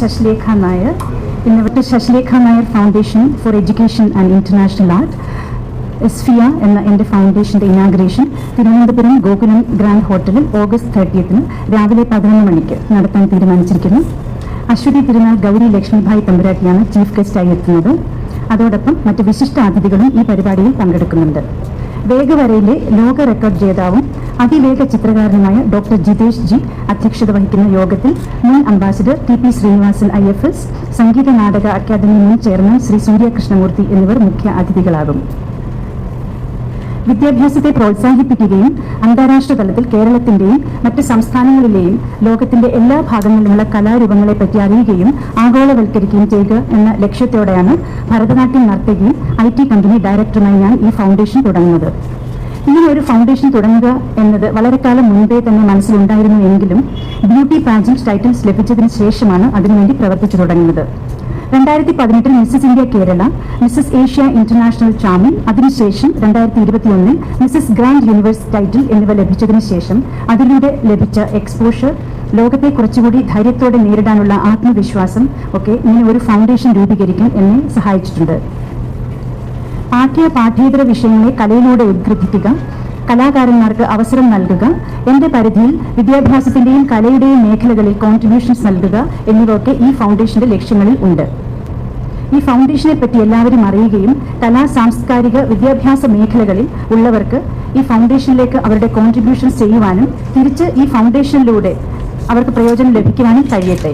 ശശിലേഖ Nair. ഇന്നിവരുടെ Sasilekha Nair foundation for education and international art എസ്ഫിയ എന്ന എന്റെ ഫൗണ്ടേഷന്റെ ഇനാഗ്രേഷൻ തിരുവനന്തപുരം ഗോകുലം ഗ്രാൻഡ് ഹോട്ടലിൽ ഓഗസ്റ്റ് തേർട്ടിയത്തിന് രാവിലെ പതിനൊന്ന് മണിക്ക് നടത്താൻ തീരുമാനിച്ചിരിക്കുന്നു. അശ്വതി തിരുനാൾ ഗൗരി ലക്ഷ്മിഭായ് തമ്പുരാട്ടിയാണ് ചീഫ് ഗസ്റ്റായി എത്തുന്നത്. അതോടൊപ്പം മറ്റ് വിശിഷ്ട അതിഥികളും ഈ പരിപാടിയിൽ പങ്കെടുക്കുന്നുണ്ട്. വേഗവരയിലെ ലോക റെക്കോർഡ് ജേതാവും അതിവേഗ ചിത്രകാരനുമായ ഡോക്ടർ ജിതേഷ് ജി അധ്യക്ഷത വഹിക്കുന്ന യോഗത്തിൽ മുൻ ambassador T P Sreenivasan I F S Sangeetha Nataka Akademi മുൻ ചെയർമാൻ ശ്രീ സൂര്യകൃഷ്ണമൂർത്തി എന്നിവർ മുഖ്യ അതിഥികളാകും. വിദ്യാഭ്യാസത്തെ പ്രോത്സാഹിപ്പിക്കുകയും അന്താരാഷ്ട്ര തലത്തിൽ കേരളത്തിന്റെയും മറ്റ് സംസ്ഥാനങ്ങളിലെയും ലോകത്തിന്റെ എല്ലാ ഭാഗങ്ങളിലുമുള്ള കലാരൂപങ്ങളെപ്പറ്റി അറിയുകയും ആഗോളവൽക്കരിക്കുകയും ചെയ്യുക എന്ന ലക്ഷ്യത്തോടെയാണ് ഭരതനാട്യം നർത്തകിയും ഐ ടി കമ്പനി ഡയറക്ടറുമായി ഞാൻ ഈ ഫൗണ്ടേഷൻ തുടങ്ങുന്നത്. ഇങ്ങനെ ഒരു ഫൗണ്ടേഷൻ തുടങ്ങുക എന്നത് വളരെ കാലം മുൻപേ തന്നെ മനസ്സിലുണ്ടായിരുന്നു എങ്കിലും ബ്യൂട്ടി പാജന്റ് ടൈറ്റിൽസ് ലഭിച്ചതിന് ശേഷമാണ് അതിനുവേണ്ടി പ്രവർത്തിച്ചു തുടങ്ങുന്നത്. രണ്ടായിരത്തി പതിനെട്ടിൽ Mrs India Kerala Mrs Asia international champion അതിനുശേഷം രണ്ടായിരത്തി ഇരുപത്തിയൊന്നിൽ മിസ്സസ് ഗ്രാൻഡ് യൂണിവേഴ്സ് ടൈറ്റിൽ എന്നിവ ലഭിച്ചതിന് ശേഷം അതിലൂടെ ലഭിച്ച എക്സ്പോഷർ ലോകത്തെ കുറച്ചുകൂടി ധൈര്യത്തോടെ നേരിടാനുള്ള ആത്മവിശ്വാസം ഒക്കെ ഇങ്ങനെ ഒരു ഫൗണ്ടേഷൻ രൂപീകരിക്കാൻ എന്നെ സഹായിച്ചിട്ടുണ്ട്. പാഠ്യ പാഠ്യേതര വിഷയങ്ങളെ കലയിലൂടെ ഉദ്ഗ്രഥിക്കുക കലാകാരന്മാർക്ക് അവസരം നൽകുക എന്റെ പരിധിയിൽ വിദ്യാഭ്യാസത്തിന്റെയും കലയുടെയും മേഖലകളിൽ കോൺട്രിബ്യൂഷൻസ് നൽകുക എന്നിവയൊക്കെ ഈ ഫൗണ്ടേഷന്റെ ലക്ഷ്യങ്ങളിൽ ഉണ്ട്. ഈ ഫൗണ്ടേഷനെ പറ്റി എല്ലാവരും അറിയുകയും കലാ സാംസ്കാരിക വിദ്യാഭ്യാസ മേഖലകളിൽ ഉള്ളവർക്ക് ഈ ഫൗണ്ടേഷനിലേക്ക് അവരുടെ കോൺട്രിബ്യൂഷൻസ് ചെയ്യുവാനും തിരിച്ച് ഈ ഫൗണ്ടേഷനിലൂടെ അവർക്ക് പ്രയോജനം ലഭിക്കുവാനും കഴിയട്ടെ.